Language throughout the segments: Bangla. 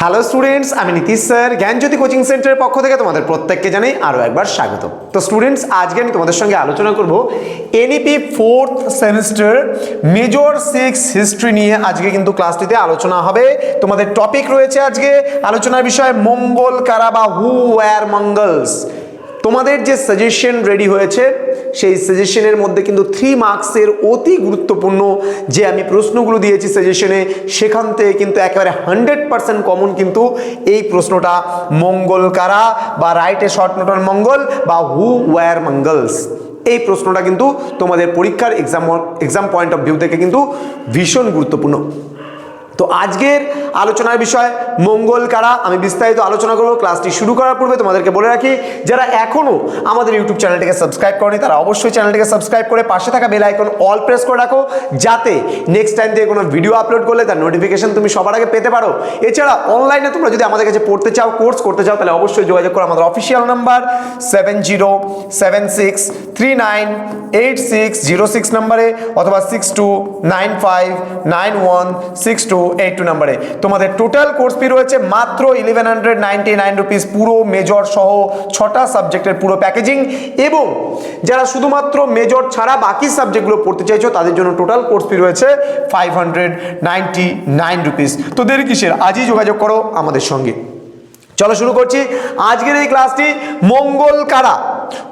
হ্যালো স্টুডেন্টস আমি নীতিশ স্যার, জ্ঞানজ্যোতি কোচিং সেন্টারের পক্ষ থেকে তোমাদের প্রত্যেককে জানাই আরও একবার স্বাগত। তো স্টুডেন্টস আজকে আমি তোমাদের সঙ্গে আলোচনা করব NEP fourth semester major six history নিয়ে। আজকে কিন্তু ক্লাসটিতে আলোচনা হবে। তোমাদের টপিক রয়েছে আজকে আলোচনার বিষয়, মঙ্গল কারা বা হু ওয়ার মঙ্গলস তোমাদের যে সাজেশন রেডি হয়েছে, সেই সাজেশনের মধ্যে কিন্তু থ্রি মার্কসের অতি গুরুত্বপূর্ণ যে আমি প্রশ্নগুলো দিয়েছি সাজেশনে সেখান থেকে কিন্তু একেবারে হান্ড্রেড পার্সেন্ট কমন কিন্তু এই প্রশ্নটা মঙ্গল কারা বা রাইটে শর্ট নোটন মঙ্গল বা হু ওয়ার মঙ্গলস। এই প্রশ্নটা কিন্তু তোমাদের পরীক্ষার exam exam point of view থেকে কিন্তু ভীষণ গুরুত্বপূর্ণ। তো আজকের আলোচনার বিষয়, মঙ্গল কারা? আমি বিস্তারিত আলোচনা করব, ক্লাসটি শুরু করার পূর্বে তোমাদেরকে বলে রাখি, যারা এখনও আমাদের ইউটিউব চ্যানেলটিকে সাবস্ক্রাইব করেনি, তারা অবশ্যই চ্যানেলটিকে সাবস্ক্রাইব করে পাশে থাকা বেল আইকন অল প্রেস করে রাখো, যাতে নেক্সট টাইম থেকে কোনো ভিডিও আপলোড করলে তার নোটিফিকেশন তুমি সবার আগে পেতে পারো। এছাড়া অনলাইনে তোমরা যদি আমাদের কাছে পড়তে চাও কোর্স করতে চাও, তাহলে অবশ্যই যোগাযোগ করো আমাদের official number seven zero seven six three nine eight six zero six নাম্বারে অথবা six two nine five nine one six two eight two নাম্বারে তোমাদের টোটাল কোর্স ফি রয়েছে মাত্র eleven hundred ninety nine rupees পুরো মেজর সহ ছটা সাবজেক্টের পুরো প্যাকেজিং এবং যারা শুধুমাত্র মেজর ছাড়া বাকি সাবজেক্টগুলো পড়তে চাইছো, তাদের জন্য টোটাল কোর্স ফি রয়েছে five hundred ninety nine rupees তো দেরি কিসের? আজই যোগাযোগ করো আমাদের সঙ্গে। চলো শুরু করছি। আজকের এই ক্লাসটি মঙ্গল কারা?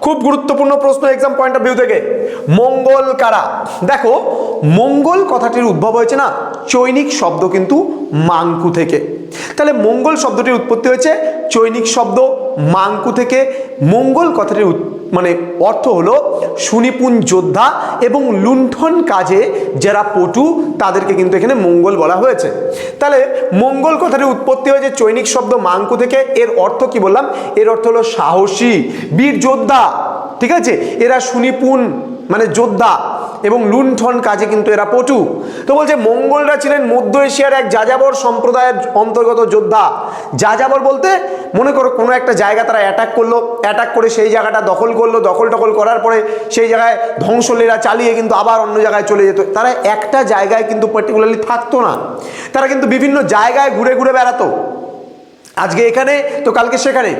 খুব গুরুত্বপূর্ণ প্রশ্ন এক্সাম পয়েন্ট অফ ভিউ থেকে। মঙ্গল কারা? দেখো, মঙ্গল কথাটির উদ্ভব হয়েছে না? চৈনিক শব্দ কিন্তু মাঙ্কু থেকে। তাহলে মঙ্গল শব্দটির উৎপত্তি হয়েছে চৈনিক শব্দ মাঙ্কু থেকে। মঙ্গল কথাটির মানে অর্থ হলো সুনিপুণ যোদ্ধা এবং লুণ্ঠন কাজে যারা পটু, তাদেরকে কিন্তু এখানে মঙ্গল বলা হয়েছে। তাহলে মঙ্গল কথাটির উৎপত্তি হয়েছে চৈনিক শব্দ মাংকু থেকে। এর অর্থ কি বললাম? এর অর্থ হলো সাহসী, বীর যোদ্ধা, ঠিক আছে? এরা সুনিপুণ মানে যোদ্ধা। এবং লুণ্ঠন কাজে কিন্তু এরা পটু। তো বলছে, মঙ্গলরা ছিলেন মধ্য এশিয়ার এক যাযাবর সম্প্রদায়ের অন্তর্গত যোদ্ধা। যাযাবর বলতে, মনে করো কোনো একটা জায়গা তারা অ্যাটাক করল অ্যাটাক করে সেই জায়গাটা দখল করল, দখল টখল করার পরে সেই জায়গায় ধ্বংসলীলা চালিয়ে কিন্তু আবার অন্য জায়গায় চলে যেত। তারা একটা জায়গায় কিন্তু পার্টিকুলারলি থাকতো না। তারা কিন্তু বিভিন্ন জায়গায় ঘুরে ঘুরে বেড়াতো। আজকে এখানে, তো কালকে সেখানে।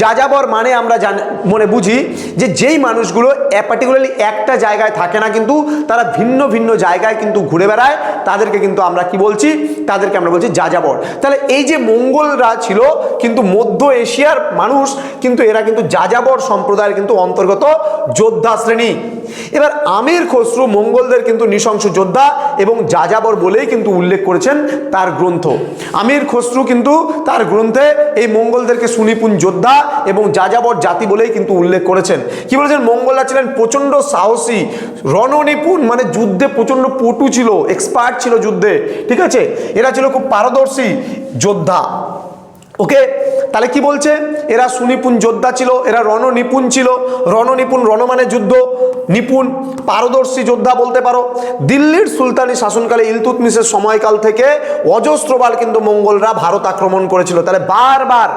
যাযাবর মানে আমরা জান, মনে বুঝি যে যেই মানুষগুলো পার্টিকুলারলি একটা জায়গায় থাকে না কিন্তু তারা ভিন্ন ভিন্ন জায়গায় কিন্তু ঘুরে বেড়ায়, তাদেরকে কিন্তু আমরা কি বলছি? তাদেরকে আমরা বলছি যাযাবর। তাহলে এই যে মঙ্গলরা ছিল কিন্তু মধ্য এশিয়ার মানুষ, কিন্তু এরা কিন্তু যাযাবর সম্প্রদায়ের কিন্তু অন্তর্গত যোদ্ধা শ্রেণি। এবার আমির খসরু মঙ্গলদের কিন্তু নৃশংস যোদ্ধা এবং যাযাবর বলেই কিন্তু উল্লেখ করেছেন তার গ্রন্থ। আমির খসরু কিন্তু তার গ্রন্থে এই মঙ্গলদেরকে সুনিপুণ যোদ্ধা এবং যাযাবর জাতি বলেই কিন্তু উল্লেখ করেছেন। কি বলেছেন? মঙ্গলরা ছিলেন প্রচণ্ড সাহসী, রণনিপুণ মানে যুদ্ধে প্রচণ্ড পটু ছিল এক্সপার্ট ছিল যুদ্ধে, ঠিক আছে? এরা ছিল খুব পারদর্শী যোদ্ধা। ওকে? তাহলে কি বলছে? এরা সুনিপুণ যোদ্ধা ছিল, এরা রণনিপুণ ছিল। রণনিপুণ রণ মানে যুদ্ধ নিপুণ পারদর্শী যোদ্ধা বলতে পারো। দিল্লির সুলতানি শাসনকালে ইলতুতমিসের সময়কাল থেকে অজস্রবার কিন্তু মঙ্গলরা ভারত আক্রমণ করেছিল। তাহলে বারবার,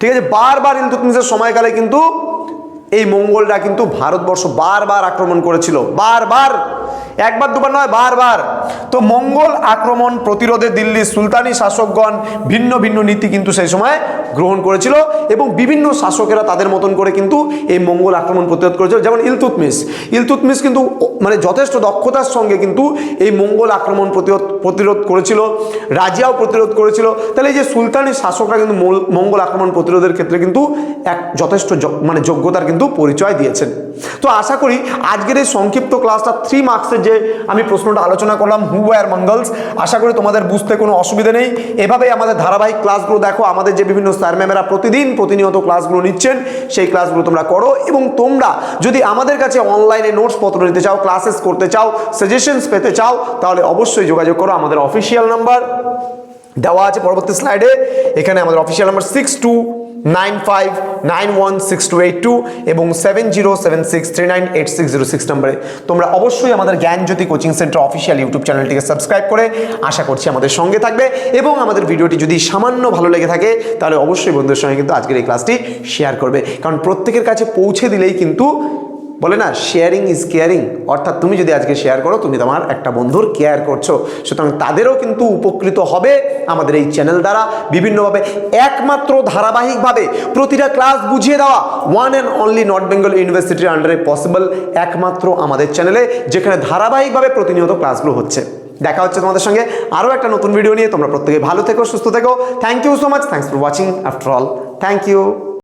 ঠিক আছে, বারবার ইলতুতমিসের সময়কালে কিন্তু এই মঙ্গলরা কিন্তু ভারতবর্ষ বারবার আক্রমণ করেছিল। বারবার। একবার, দুবার নয়, বারবার। তো মঙ্গল আক্রমণ প্রতিরোধে দিল্লির সুলতানি শাসকগণ ভিন্ন ভিন্ন নীতি কিন্তু সেই সময় গ্রহণ করেছিল এবং বিভিন্ন শাসকেরা তাদের মতন করে কিন্তু এই মঙ্গল আক্রমণ প্রতিরোধ করেছিল। যেমন ইলতুতমিস ইলতুতমিস কিন্তু মানে যথেষ্ট দক্ষতার সঙ্গে কিন্তু এই মঙ্গল আক্রমণ প্রতিরোধ প্রতিরোধ করেছিল, রাজিয়াও প্রতিরোধ করেছিল। তাহলে এই যে সুলতানি শাসকরা কিন্তু মঙ্গল আক্রমণ প্রতিরোধের ক্ষেত্রে কিন্তু এক যথেষ্ট মানে যোগ্যতার কিন্তু পরিচয় দিয়েছেন। তো আশা করি আজকের এই সংক্ষিপ্ত ক্লাসটা থ্রি মার্কসের যে আমি প্রশ্নটা আলোচনা করলাম হু আর মঙ্গলস আশা করি তোমাদের বুঝতে কোনো অসুবিধা নেই। এভাবেই আমাদের ধারাবাহিক ক্লাসগুলো দেখো, আমাদের যে বিভিন্ন স্যার ম্যামেরা প্রতিদিন প্রতিনিয়ত ক্লাসগুলো নিচ্ছেন, সেই ক্লাসগুলো তোমরা করো এবং তোমরা যদি আমাদের কাছে অনলাইনে নোটস পত্র নিতে চাও ক্লাসেস করতে চাও সাজেশনস পেতে চাও, তাহলে অবশ্যই যোগাযোগ করো আমাদের অফিসিয়াল নাম্বার দেওয়া আছে পরবর্তী স্লাইডে এখানে আমাদের official number six two nine five nine one six two eight two এবং seven zero seven six three nine eight six zero six নম্বরে। তোমরা অবশ্যই আমাদের Gyanjyoti coaching centre official YouTube চ্যানেলটিকে সাবস্ক্রাইব করে আশা করছি আমাদের সঙ্গে থাকবে এবং আমাদের ভিডিওটি যদি সামান্য ভালো লেগে থাকে, তাহলে অবশ্যই বন্ধুদের সঙ্গে কিন্তু আজকের এই ক্লাসটি শেয়ার করবে। কারণ প্রত্যেকের কাছে পৌঁছে দিলেই কিন্তু বলে না শেয়ারিং ইজ কেয়ারিং অর্থাৎ তুমি যদি আজকে শেয়ার করো, তুমি তোমার একটা বন্ধুর কেয়ার করছ। সুতরাং তাদেরও কিন্তু উপকৃত হবে আমাদের এই চ্যানেল দ্বারা। বিভিন্নভাবে একমাত্র ধারাবাহিকভাবে প্রতিটা ক্লাস বুঝিয়ে দেওয়া। One and only North Bengal ইউনিভার্সিটির আন্ডারে পসিবল একমাত্র আমাদের চ্যানেলে যেখানে ধারাবাহিকভাবে প্রতিনিয়ত ক্লাসগুলো হচ্ছে। দেখা হচ্ছে তোমাদের সঙ্গে আরও একটা নতুন ভিডিও নিয়ে। তোমরা প্রত্যেকে ভালো থেকো, সুস্থ থেকো। Thank you so much thanks for watching after all thank you